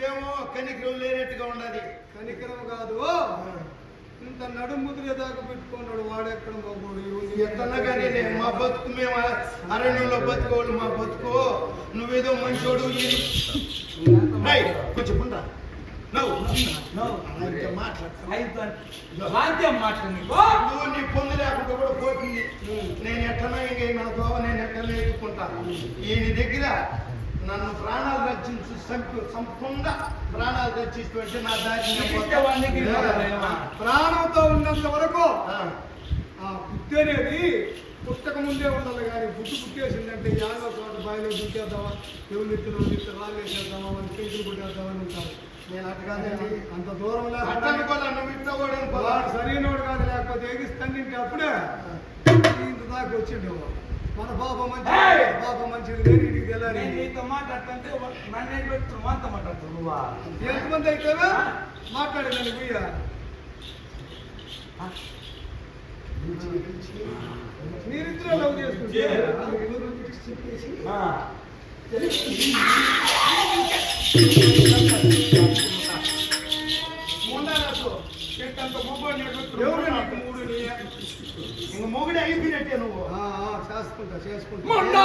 నువ్వేమో కనికరం లేనట్టుగా ఉండాలి. కనికరం కాదు. ఇంత నడుముతులే దాకా పెట్టుకున్నాడు వాడెక్కడ బాబోడు ఎత్తన్నా కానీ మా బతుకు మేము అరణ్యంలో బతుకోవాలి మా బతుకు. నువ్వేదో మంచోడు కొంచెం నువ్వు నీ పొందు లేకుండా కూడా పోతుంది. నేను ఎట్టనా ఇంక నా దోవ నేను ఎట్లా నేర్చుకుంటాను ఈయన దగ్గర నన్ను ప్రాణాలు రక్షించి చంపు చంపకుండా ప్రాణాలు రక్షిస్తుంటే నా దారి. ప్రాణంతో ఉన్నంత వరకు ఆ, పుట్టి అనేది పుట్టక ముందే ఉండాలి కానీ పుట్టు పుట్టేసిందంటే యాదో చోట బావిలో దుంకేద్దామా ఎవరు ఎత్తులు ఎత్తు రాళ్ళు వేసేద్దామా మన చేతులు కొట్టేద్దామని ఉంటారు. నేను అట్టగానే అంత దూరం వాడు సరైనోడు కాదు లేకపోతే ఎగిస్తాంటే అప్పుడే ఇంత దాకా వచ్చిండు మన పాప మంచి ఏయ్! పాప మంచిది లేని ఇంటికి నేను తెల్లారి నీతో మాట్లాడుతుంటే నన్ను ఏం పెట్టుకుని మాతో మాట్లాడుతావు నువ్వా ఎంతమంది అయితేవా మాట్లాడేదాన్ని పోయా మీరిద్దరే లవ్ చేసుకుంటే ఆ. ఉండాలతో చెట్టంత మొగ్గుని ఎవరు నీకు మూడు నీ? ఇంక మొగుడు అయిపోయినట్టే నువ్వు. చేసుకుంటా చేసుకుంటా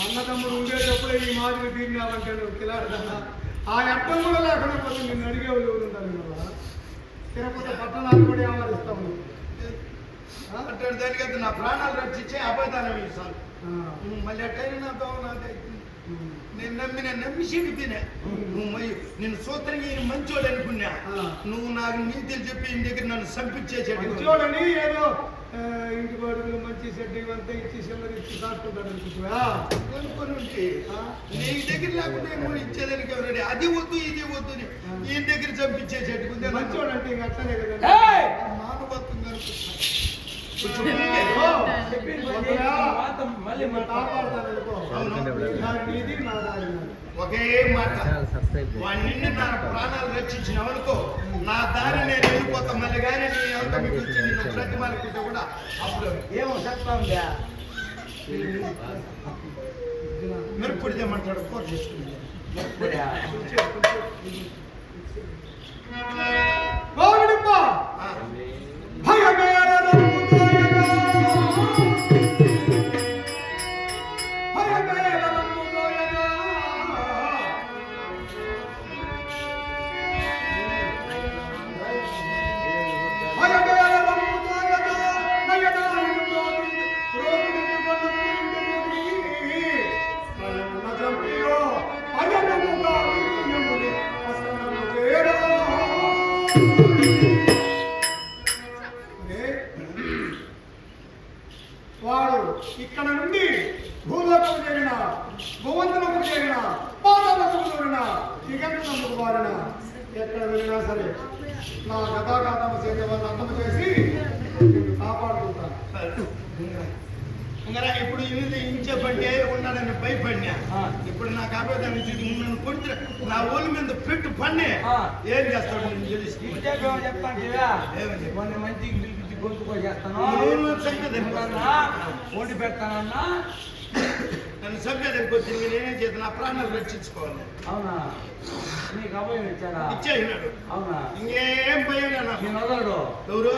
అన్నదమ్ముడు ఉండేటప్పుడే ఈ మాదిరి తీరినావంటే నువ్వు ఆ అర్థం కూడా లేకుండా పోతే నిన్ను అడిగేవాళ్ళు ఎవరు ఉంటారు కదా తిరుపతి పట్టణాలు కూడా? అంటాడు దానికైతే నా ప్రాణాలు రక్షించే అబద్ధానం ఇస్తాను. మళ్ళీ ఎట్టయినా నా. ఉమ్. నేను నమ్మి నేను నమ్మి చెడిపోయినా నువ్వు నేను సూత్రంగా ఈయన మంచోడు అనుకున్నా. నువ్వు నాకు నీతులు చెప్పి దగ్గర నన్ను చంపించేసాడు మంచోడని ఏదో ఇంటి బాడుగులు మంచి సెట్ ఇవంతా ఇచ్చి సిల్లర్ ఇచ్చి దాటుకుంటాడు అనుకుంటున్నా అనుకుని ఉంటే నీ దగ్గర లేకుండా ఏమో ఇచ్చేదానికి ఎవరండి అది వద్దు ఇది వద్దు ఈయన దగ్గర చంపించేసేట్టుకుంది మంచోడు అంటే ఇంక అట్లనే కదా. ఏయ్! మానవత్వం కనుకుంటున్నా ఒకే మాట. వాడి నా ప్రాణాలు రక్షించినావు అనుకో నా దారి నేను వెళ్ళిపోతా. మళ్ళీ కానీ నీ అంత మీకు వచ్చింది నిన్ను ప్రతిమాలకుంటే కూడా అప్పుడు. ఏమో చెప్తాంగా మెరుపుడు తెమ్మంటాడు. కోట చేసుకుంది. వాడు ఇక్కడ నుండి భూలోకం చేరిన భువంతులకు చేరిన పాతాలకు చేరిన దిగంతులకు వారిన ఎక్కడ వెళ్ళినా సరే నా గతాఘాతం చేసే వాళ్ళు అర్థం చేసి కాపాడుకుంటాను. ఇప్పుడు ఇది ఇంచెప్పంటే ఉన్నాడని భయపడినా. ఇప్పుడు నాకు అబద్ధాన్ని చూసి నన్ను కొడితే నా ఓళ్ళ మీద పెట్టు పన్నే. ఏం చేస్తాడు నేను తెలిసి సంగతి నువ్వన్నా వండి పెడతానన్నా. నన్ను చంపేదానికి వచ్చి నేనేం చేత నా ప్రాణాలు రక్షించుకోవాలి. అవునా? నీకు అభయం ఇచ్చాడా? ఇచ్చేసినాడు. అవునా? ఇంకేం భయం. నేను వదలడు. ఎవరు?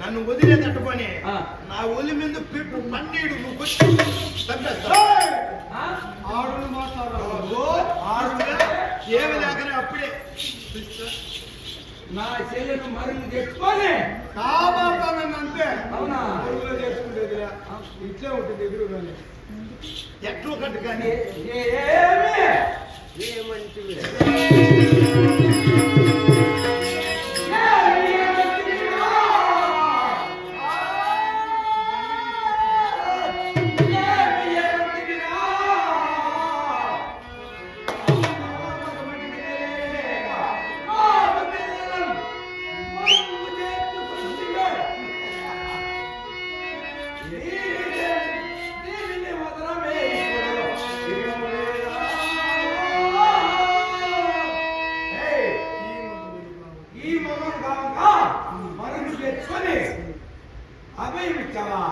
నన్ను వదిలేదట్టు పని ఆ. నా ఒలి మీద పెట్టు పన్నీడు నువ్వు వచ్చి చంపేస్తావు ఆ? ఆడును మాట్లాడాలి ఓ, ఆడుగా ఏమి లేకనే అప్పుడే. నా చెల్లెను మరుగు తెచ్చుకొని. కాపాడుతానని అంతే అవునా? పొరుగులో చేసుకునేది ఇట్లే ఉంటుంది ఎదురుగానే. ఎట్లో కట్టు కానీ ఏ- ఏమి? ఏమి ఏమంటివిరా? తెచ్చుకొని అభయం ఇచ్చావా?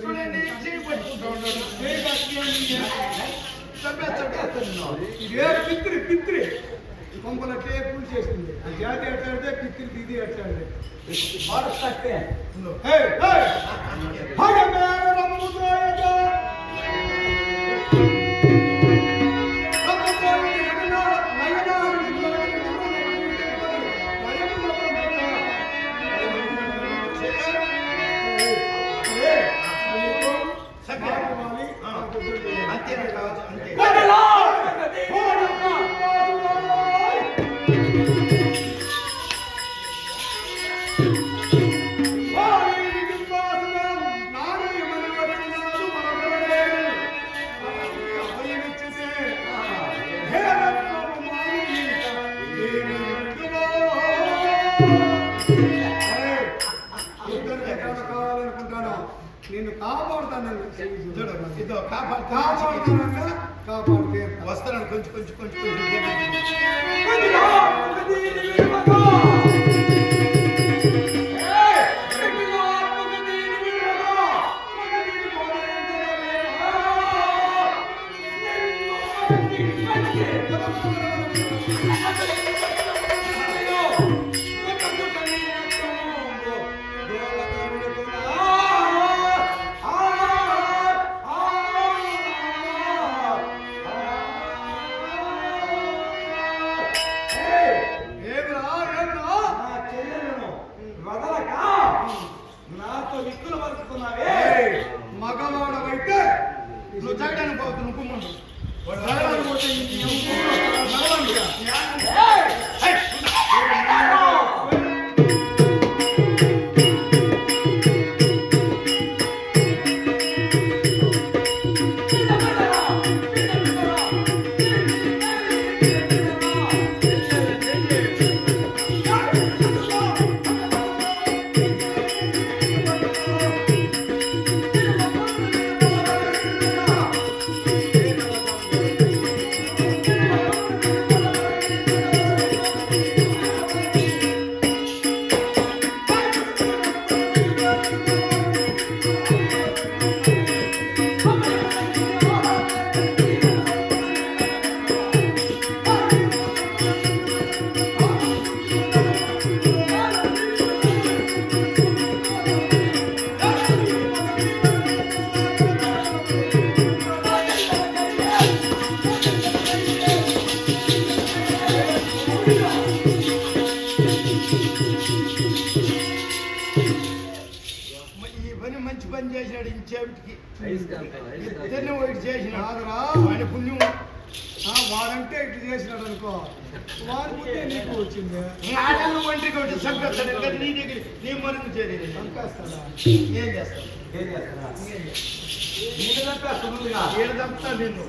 చూడండి. చేయి పట్టుకుంటా ఇదే పిత్రి పిత్రి! కొంపల టేపులు చేసింది ఆ జాతి అట్లాడితే పిత్రి దిది అట్లాడితే మారుస్తే హే అంతేనా కావచ్చు అంతే కాపాడుతాను చూడు ఇదో కాపాడుతా కాపాడుతానన్నా కాపాడుతే వస్తున్నాడు కొంచెం కొంచెం కొంచెం కొంచెం దగ్గరికి. నాతో విక్కులు పలుకుతున్నావే మగవాడవైతే నువ్వు జగడానికి పోతు నువ్వు జగడానికి పోతే ఇద్దరిని ఒకటి చేసిన కాదురా. వాడి పుణ్యం. ఆ, వాడంటే ఇటు చేసినాడు అనుకో. వాడి బుద్ధి నీకు వచ్చింది. ఆడలు ఒంటికి ఒకటి సంపేస్తాడు ఇంకా నీ దగ్గర నీ మరుగు చేరేది చంపేస్తాడా ఏం చేస్తావు? ఏం సులువుగా ఏడు తప్పుతా నిన్ను